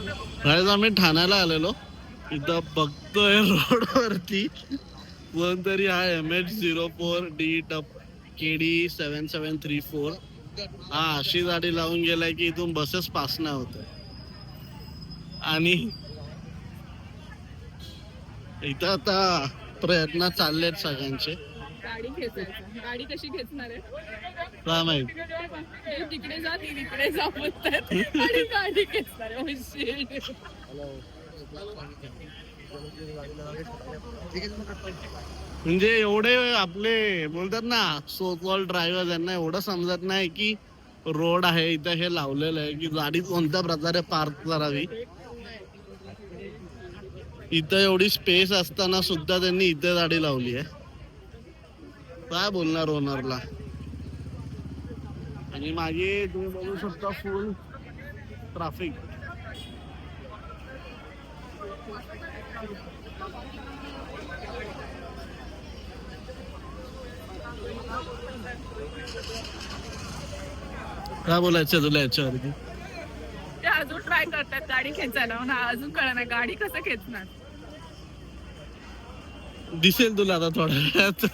आज आम्ही ठाण्याला आलेलो. इथं बघतोय रोडवरती. कोणतरी हा M H zero four D टप K D seven seven three four हा अशी गाडी लावून गेलाय की इथून बसेस पास नाही होत आणि इथं आता प्रयत्न चाललेत सगळ्यांचे. गाडी खेचायचं. गाडी कशी खेचणार आहे? काय माहीत हे तिकडे जा ती तिकडे जा म्हणतात. आणि गाडी खेचणार आहे. Oh, shit. म्हणजे एवढे आपले बोलतात ना सो कॉल ड्रायव्हर यांना एवढं समजत नाही की रोड आहे इथं हे लावलेलं आहे की गाडी कोणत्या प्रकारे पार्क करावी. इथं एवढी स्पेस असताना सुद्धा त्यांनी इथे गाडी लावली आहे. काय बोलणार ओनरला? आणि मागे तुम्ही बघू शकता फुल ट्राफिक काय बोलायचं तुला याच्यावरती? ते अजून ट्राय करतात गाडी खेचायला. म्हणून अजून कळणार गाडी कसं खेचणार? दिसेल तुला आता थोड्या वेळात.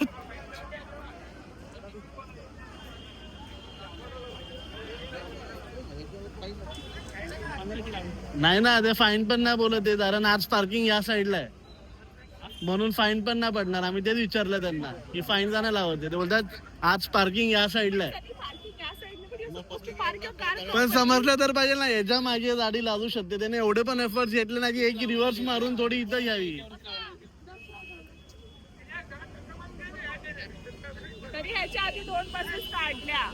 नाही ना ते फाईन पण नाही बोलत आहे कारण आज पार्किंग या साईडला आहे. म्हणून फाईन पण नाही पडणार. आम्ही तेच विचारलं त्यांना. की फाईन नाही लावत आहे? ते बोलतात आज पार्किंग या साईडला आहे. पण समजलं तर पाहिजे ना याच्या मागे गाडी लावू शकते. त्याने एवढे पण एफर्ट घेतले ना की एक रिव्हर्स मारून थोडी इथं यावी तरी ह्याच्या आधी दोन बसेस काढल्या.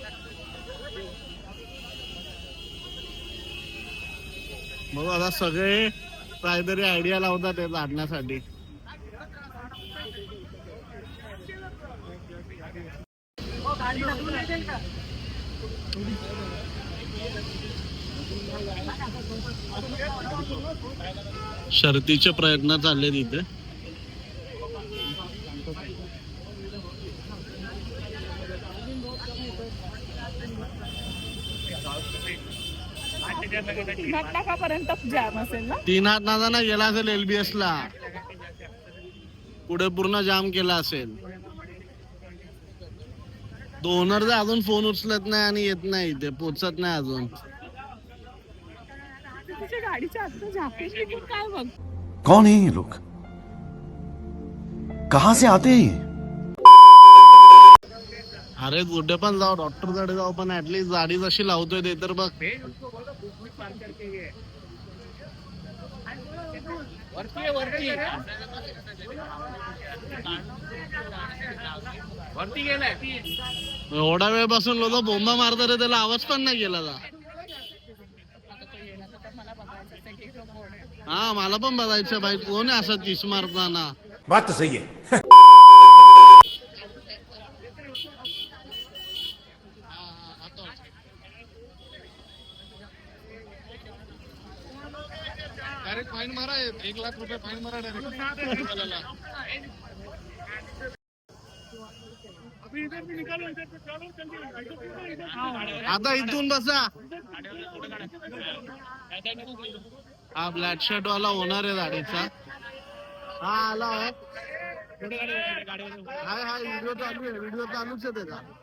मग आता सगळे काहीतरी आयडिया लावतात ते काढण्यासाठी शर्तीचे प्रयत्न चालले तिथे तीन जॅम असेल ना? तीन हात गेला असेल एलबीएस ला पुढे पूर्ण जाम केला असेल. तो ओनर अजून फोन उचलत नाही आणि येत नाही इथे पोचत नाही अजून. तुझ्या गाडीच्या आतलं झाकेश निघून काय बघ? कौन है ये लोग? कहां से आते हैं ये? अरे कुठे पण जाऊ डॉक्टरकडे जाऊ पण ऍटलीस्ट गाडी जशी लावतोय ते तर बघ. एवढा वेळ बसून लोक बोंबा मारतात रे त्याला आवाज पण नाही गेला जा. हा मला पण बघायचं भाई. कोण आहे असं तीस मारताना? बात सही है डायरेक्ट फाईन मारा एक लाख रुपये फाईन मारा आता इथून बसा. हा ब्लॅक शर्ट वाला होणार आहे गाडीचा. हा आला आहे. हाय हाय व्हिडिओ चालू आहे व्हिडिओ चालूच आहे त्याचा.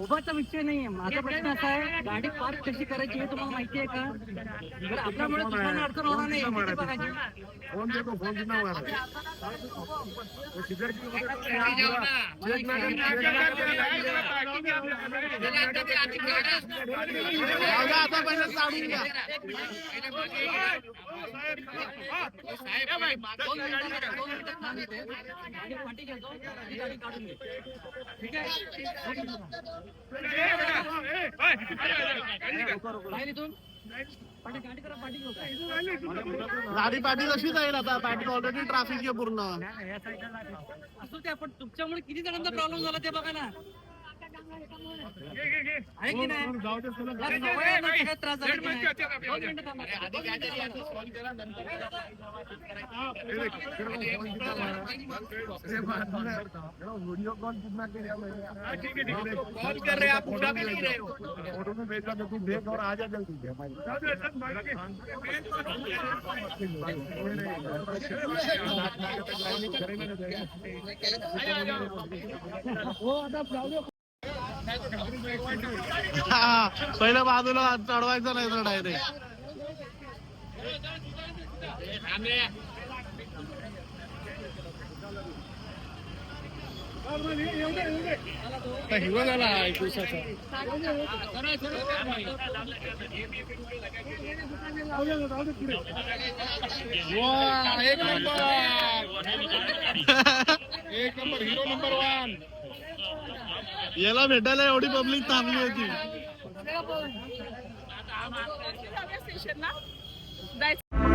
उभाचा विषय नाहीये. माझा प्रश्न असा आहे गाडी पार्क कशी करायची हे तुम्हाला माहिती आहे का? बरं आपल्यामुळे दुसऱ्यांना अडचण होणार नाही हे बघायची. फोन देतो फोन दोन मिनिटात- दोन पाठी गाडी काढून घे. ठीक आहे बाहेर गाडी पाठी कशी जाईल आता? पाठी ऑलरेडी ट्रॅफिक आहे पूर्ण. असू ते आपण तुमच्यामुळे किती जणांचा प्रॉब्लेम झाला ते बघा ना. आहे की नाही या सवयीला सगळ्यात त्रास झाला की नाही? दोन मिनिटं थांबा. कॉल कर रहे आप उठा के नहीं रहे हो फोटो में भेज रहा तू देख और आ जा जल्दी हा, पहिलं बाजूला चढवायचं नाही तर डायरेक्ट हिरो झाला एक दिवसाचा वाह, एक नंबर एक नंबर हिरो नंबर वन याला भेटायला एवढी पब्लिक थांबली होती. जायचं.